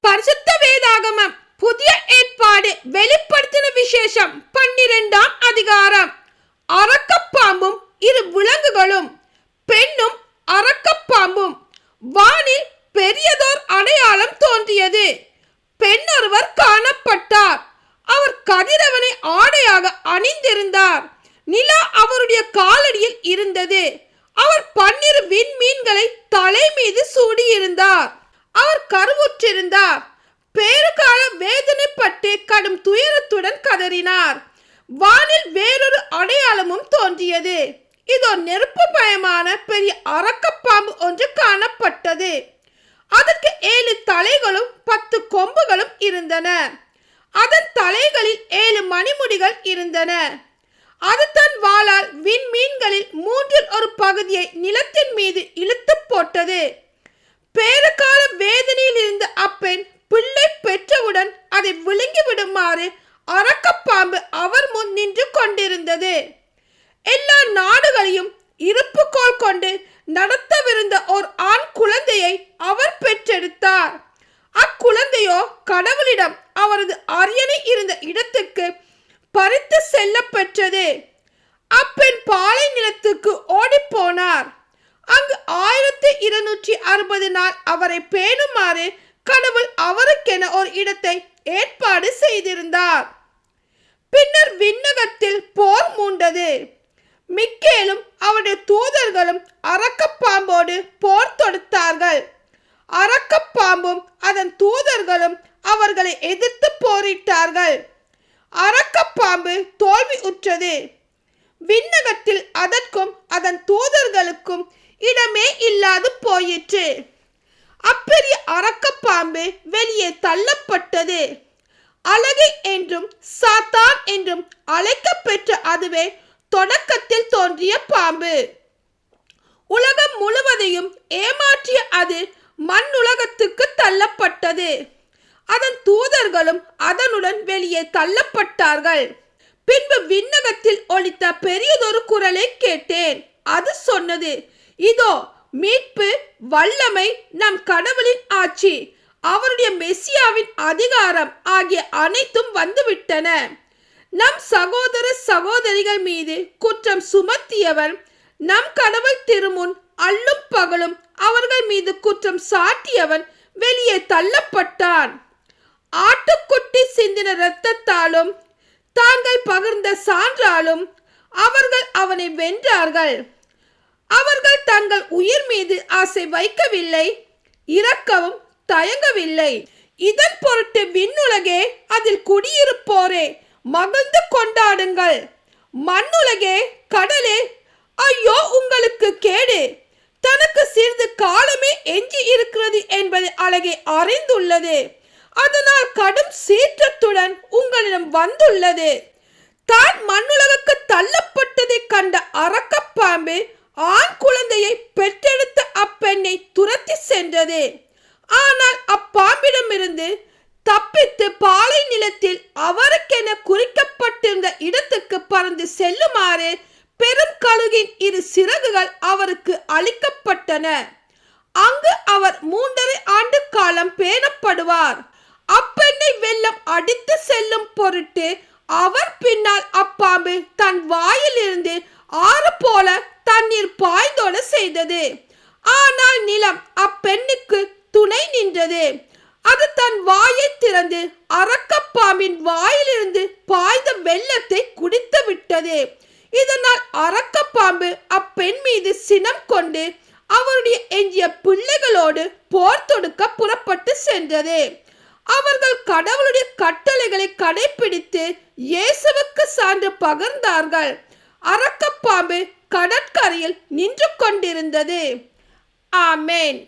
பரிசுத்த வேதாகமம் புதிய ஏற்பாடு வெளிப்படுத்தின விசேஷம் பன்னிரெண்டாம் அதிகாரம். அரக்கப்பாம்பும் இரு விலங்குகளும் பெண்ணும் அரக்கப்பாம்பும் வானில் பெரியதோர் அடையாளம் தோன்றியது. பெண்ணொருவர் காணப்பட்டார். அவர் கதிரவனை ஆடையாக அணிந்திருந்தார். நிலா அவருடைய காலடியில் இருந்தது. அவர் பன்னிரு விண்மீன்களை தலை மீது சூடியிருந்தார். அவர் கருவுற்றிருந்தார். பேறுகால வேதனைப்பட்டு கடும் துயரத்துடன் கதறினார். வானில் வேறொரு அடையாளமும் தோன்றியது. இதோ நெருப்பு பயமான பெரிய அரக்கப்பாம்பு ஒன்று காணப்பட்டது. அதற்கு ஏழு தலைகளும் பத்து கொம்புகளும் இருந்தன. அதன் தலைகளில் ஏழு மணிமுடிகள் இருந்தன. அது தன் வாளால் விண்மீன்களில் மூன்றில் ஒரு பகுதியை நிலத்தின் மீது இழுத்து போட்டது. பேறுகால வேதனையில் இருந்த அப்பெண் பிள்ளை பெற்றவுடன் அதை விழுங்கி விடுமாறு அரக்கப்பாம்பு அவர் முன் நின்று கொண்டிருந்தது. எல்லா நாடுகளையும் இருப்புக்கோள் கொண்டு நடத்தவிருந்த ஒரு ஆண் குழந்தையை அவர் பெற்றெடுத்தார். அக்குழந்தையோ கடவுளிடம் அவரது அரியணை இருந்த இடத்துக்கு பறித்து செல்ல பெற்றது அப்பெண் பாலை நிலத்துக்கு ஓடிப்போனார். அங்கு ஆயிரத்தி இருநூற்றி அறுபது நாள் அவரை பேணுமாறு கடவுள் அவருக்கென ஒரு இடத்தை ஏற்பாடு செய்திருந்தார். பின்னர் விண்ணகத்தில் போர் மூண்டது. மிக்கேலும் அவருடைய தூதர்களும் அரக்கப்பாம்போடு போர் தொடுத்தார்கள். அரக்கப்பாம்பும் அதன் தூதர்களும் அவர்களை எதிர்த்து போரிட்டார்கள். அரக்கப்பாம்பு தோல்வி உற்றது. விண்ணகத்தில் அதற்கும் அதன் தூதர்களுக்கும் இடமே இல்லாது போயிற்று. அப்பெரிய அரக்கப்பாம்பு வெளியே தள்ளப்பட்டது. அழகு என்றும் சாத்தான் என்றும் அழைக்கப்பெற்ற அதுவே தொடக்கத்தில் தோன்றிய பாம்பு. உலகம் முழுவதையும் ஏமாற்றிய அது மண் உலகத்துக்கு தள்ளப்பட்டது. அதன் தூதர்களும் அதனுடன் வெளியே தள்ளப்பட்டார்கள். பின்பு விண்ணகத்தில் ஒலித்த பெரியதொரு குரலை கேட்டேன். அது சொன்னது இதோ மீட்பு வல்லமை நம் கடவுளின் ஆட்சி. அவருடைய மெஸ்ஸியாவின் அதிகாரம் ஆகிய அனைத்தும் வந்துவிட்டன. நம் சகோதர சகோதரிகள் மீது குற்றம் சுமத்தியவன் நம் கடவுள் திருமுன் அல்லும் பகலும் அவர்கள் மீது குற்றம் சாட்டியவன் வெளியே தள்ளப்பட்டான். ஆட்டுக்குட்டி சிந்தின இரத்தத்தாலும் தாங்கள் பகிர்ந்த சான்றாலும் அவர்கள் அவனை வென்றார்கள். அவர்கள் தங்கள் உயிர் மீது ஆசை வைக்கவில்லை இறக்கவும் தயங்கவில்லை. இதன் பொருட்டு விண்ணுலகே அதில் குடியிருப்போரே மகிழ்ந்து கொண்டாடுங்கள். மண்ணுலகே கடலே ஐயோ உங்களுக்கு கேடு. தனக்கு சிறிது காலமே எஞ்சி இருக்கிறது என்பது அழகே அறிந்துள்ளது. அதனால் கடும் சீற்றத்துடன் உங்களிடம் வந்துள்ளது. தான் மண்ணுலகுக்கு தள்ளப்பட்டதை கண்ட அரக்கப்பாம்பு ஆண் குழந்தையை பெற்றெடுத்த அப்பெண்ணை துரத்தி சென்றது ஆனால் அப்பாம்பிடமிருந்து தப்பித்து பாலை நிலத்தில் அவருக்கென குறிக்கப்பட்டிருந்த இடத்துக்கு பறந்து செல்லுமாறு பெரும் கழுகின் இரு சிறகுகள் அவருக்கு அளிக்கப்பட்டன. அங்கு அவர் மூன்றரை ஆண்டு காலம் பேணப்படுவார். அப்பெண்ணை வெள்ளம் அடித்து செல்லும் பொருட்டு அவர் பின்னால் அப்பாம்பு தன் வாயிலிருந்து ஆறு போல தண்ணீர் பாய்ந்தோட செய்தது. ஆனால் நிலம் அப்பெண்ணுக்கு துணை நின்றது. அது தன் வாயை திறந்து அரக்கப்பாம்பின் வாயிலிருந்து பாய்ந்த வெள்ளத்தை குடித்து விட்டது இதனால் அரக்கப்பாம்பு அப்பெண் மீது சினம் கொண்டு அவருடைய எஞ்சிய பிள்ளைகளோடு போர் தொடுக்க புறப்பட்டு சென்றது. அவர்கள் கடவுளுடைய கட்டளைகளை கடைபிடித்து இயேசுவுக்கு சான்று பகிர்ந்தார்கள். அரக்கப்பாம்பு கடற்கரையில் நின்று கொண்டிருந்தது. ஆமேன்.